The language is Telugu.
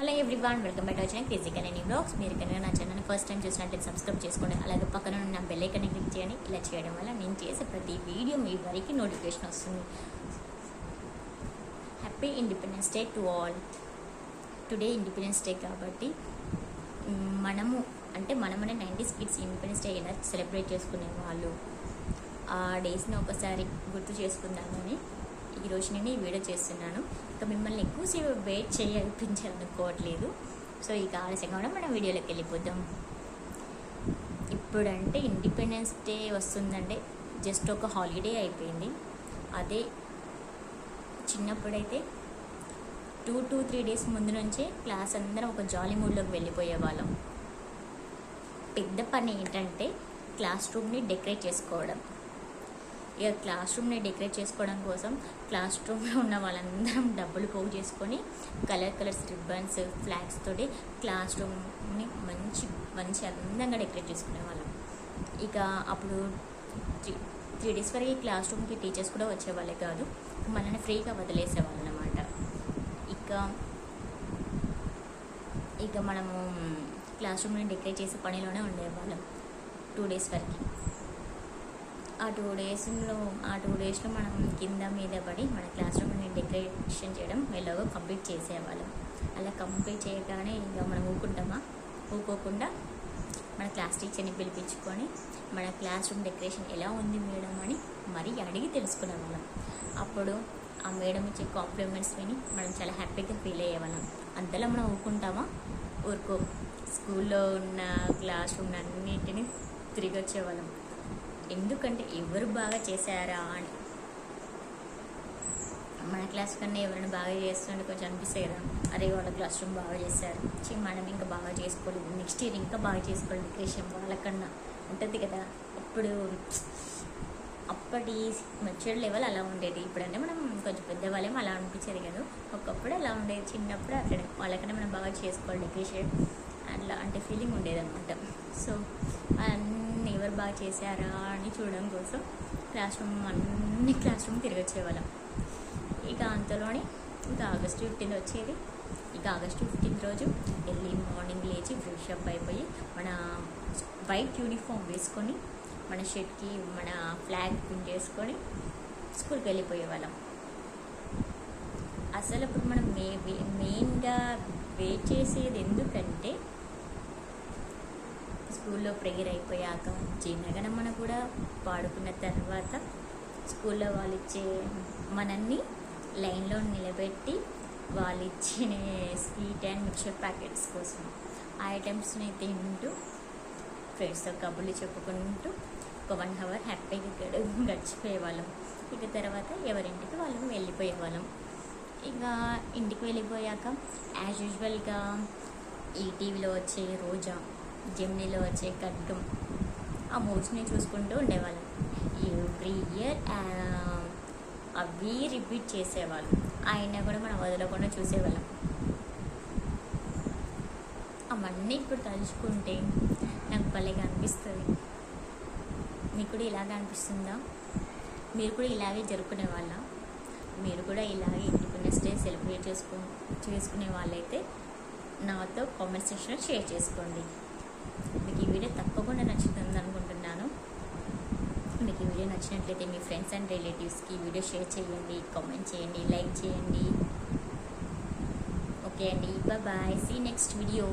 హలో ఎవ్రీవాన్ వెల్కమ్ బ్యాక్ వచ్చిన ఫిజికల్ ఎనీ బ్లాగ్స్ మీరు కనుక నా ఛానల్ ఫస్ట్ టైం చూసినట్లయితే సబ్స్క్రైబ్ చేసుకోండి. అలాగే పక్కన ఉన్న బెల్ ఐకన్ క్లిక్ చేయండి. ఇలా చేయడం వల్ల నేను చేసే ప్రతి వీడియో మీ వరకు నోటిఫికేషన్ వస్తుంది. Happy independence day to all today independence day కాబట్టి మనము అంటే మనమనే నైంటీస్ కిడ్స్ ఇండిపెండెన్స్ డే ఎలా సెలబ్రేట్ చేసుకునే వాళ్ళు? ఆ డేస్ని ఒకసారి గుర్తు చేసుకుందామని ఈరోజు నేను ఈ వీడియో చేస్తున్నాను. ఇక మిమ్మల్ని ఎక్కువసేపు వెయిట్ చేయాలనిపించాలనుకోవట్లేదు సో ఇక ఆలస్యంగా కూడా మనం వీడియోలోకి వెళ్ళిపోతాం ఇప్పుడంటే ఇండిపెండెన్స్ డే వస్తుందంటే జస్ట్ ఒక హాలిడే అయిపోయింది. అదే చిన్నప్పుడైతే టూ టూ త్రీ డేస్ ముందు నుంచే క్లాస్ అందరం ఒక జాలీ మూడ్లోకి వెళ్ళిపోయే వాళ్ళం పెద్ద పని ఏంటంటే క్లాస్ రూమ్ని డెకరేట్ చేసుకోవడం. ఇక క్లాస్ రూమ్ని డెకరేట్ చేసుకోవడం కోసం క్లాస్ రూమ్లో ఉన్న వాళ్ళందరం డబ్బులు పోగు చేసుకొని కలర్ కలర్స్ రిబ్బన్స్ ఫ్లాగ్స్ తోటి క్లాస్ రూమ్ని మంచి మంచి అందంగా డెకరేట్ చేసుకునే వాళ్ళం. ఇక అప్పుడు త్రీ త్రీ డేస్ వరకు క్లాస్ రూమ్కి టీచర్స్ కూడా వచ్చేవాళ్ళే కాదు మనల్ని ఫ్రీగా వదిలేసేవాళ్ళు అనమాట ఇక ఇక మనము క్లాస్ రూమ్ని డెకరేట్ చేసే పనిలోనే ఉండేవాళ్ళం టూ డేస్ వరకు. ఆ టూ డేస్లో ఆ టూ డేస్లో మనం కింద మీద పడి మన క్లాస్ రూమ్ని డెకరేషన్ చేయడం ఎలాగో కంప్లీట్ చేసేవాళ్ళం. అలా కంప్లీట్ చేయగానే ఇంకా మనం ఊకుంటామా ఊకోకుండా మన క్లాస్ టీచర్ని పిలిపించుకొని మన క్లాస్ రూమ్ డెకరేషన్ ఎలా ఉంది మేడం అని మరీ అడిగి తెలుసుకునే వాళ్ళం అప్పుడు ఆ మేడం ఇచ్చే కాంప్లిమెంట్స్ విని మనం చాలా హ్యాపీగా ఫీల్ అయ్యేవాళ్ళం. అంతలో మనం ఊరుకుంటామా? ఊరుకో. స్కూల్లో ఉన్న క్లాస్ రూమ్ అన్నింటినీ తిరిగి వచ్చేవాళ్ళం. ఎందుకంటే ఎవరు బాగా చేశారా అని. మన క్లాస్ కన్నా ఎవరైనా బాగా చేస్తుంటే కొంచెం అనిపిస్తాయి కదా. అరే వాళ్ళ క్లాస్ రూమ్ బాగా చేశారు. మనం ఇంకా బాగా చేసుకోలేదు. నెక్స్ట్ ఇయర్ ఇంకా బాగా చేసుకోవాలి డెకరేషన్ వాళ్ళకన్నా. ఉంటుంది కదా. అప్పుడు అప్పటి మెచ్యూర్ లెవెల్ అలా ఉండేది. ఇప్పుడంటే మనం కొంచెం పెద్దవాళ్ళేమో అలా అనిపించేది కదా. ఒకప్పుడు అలా ఉండేది. చిన్నప్పుడు అట్లనే. వాళ్ళకన్నా మనం బాగా చేసుకోవాలి డెకరేషన్ అట్లా అంటే ఫీలింగ్ ఉండేదన్నమాట. సో అన్నీ ఎవరు బాగా చేశారా అని చూడడం కోసం క్లాస్ రూమ్ అన్ని క్లాస్ రూమ్ తిరగొచ్చేవాళ్ళం. ఇక అంతలోనే ఇక ఆగస్టు ఫిఫ్టీన్త్ వచ్చేది. ఇక ఆగస్టు ఫిఫ్టీన్త్ రోజు ఎర్లీ మార్నింగ్ లేచి ఫ్రెష్ అప్ అయిపోయి మన వైట్ యూనిఫామ్ వేసుకొని మన షర్ట్కి మన ఫ్లాగ్ పిన్ చేసుకొని స్కూల్కి వెళ్ళిపోయేవాళ్ళం. అసలు ఇప్పుడు మనం మే మెయిన్గా వెయిట్ చేసేది ఎందుకంటే స్కూల్లో ప్రేయర్ అయిపోయాక జనగణమన కూడా పాడుకున్న తర్వాత స్కూల్లో వాళ్ళు ఇచ్చే మనల్ని లైన్లో నిలబెట్టి వాళ్ళు ఇచ్చిన స్వీట్ అండ్ మిక్చర్ ప్యాకెట్స్ కోసం ఆ ఐటమ్స్ని తింటూ ఫ్రెండ్స్తో కబుర్లు చెప్పుకుంటూ ఒక వన్ అవర్ హ్యాపీగా గడ గడిచిపోయేవాళ్ళం. ఇక తర్వాత ఎవరింటికి వాళ్ళు వెళ్ళిపోయేవాళ్ళం. ఇక ఇంటికి వెళ్ళిపోయాక యాజ్ యూజువల్గా ఈ టీవీలో వచ్చే రోజా జెమ్నీలో వచ్చే ఖడ్గం ఆ మూవీస్ని చూసుకుంటూ ఉండేవాళ్ళం. ఎవ్రీ ఇయర్ అవి రిపీట్ చేసేవాళ్ళు. అయినా కూడా మనం వదలకుండా చూసేవాళ్ళం. అవన్నీ ఇప్పుడు తలుచుకుంటే నాకు భలేగా అనిపిస్తుంది. మీకు కూడా ఇలాగే అనిపిస్తుందా? మీరు కూడా ఇలాగే జరుపుకునే వాళ్ళ? మీరు కూడా ఇలాగే ఇండిపెండెన్స్ డే సెలబ్రేట్ చేసుకో చేసుకునే వాళ్ళైతే నాతో కామెంట్ సెక్షన్లో షేర్ చేసుకోండి. మీకు ఈ వీడియో తప్పకుండా నచ్చుతుంది అనుకుంటున్నాను. మీకు ఈ వీడియో నచ్చినట్లయితే మీ ఫ్రెండ్స్ అండ్ రిలేటివ్స్కి ఈ వీడియో షేర్ చేయండి కామెంట్ చేయండి లైక్ చేయండి. ఓకే అండి బాయ్ సీ నెక్స్ట్ వీడియో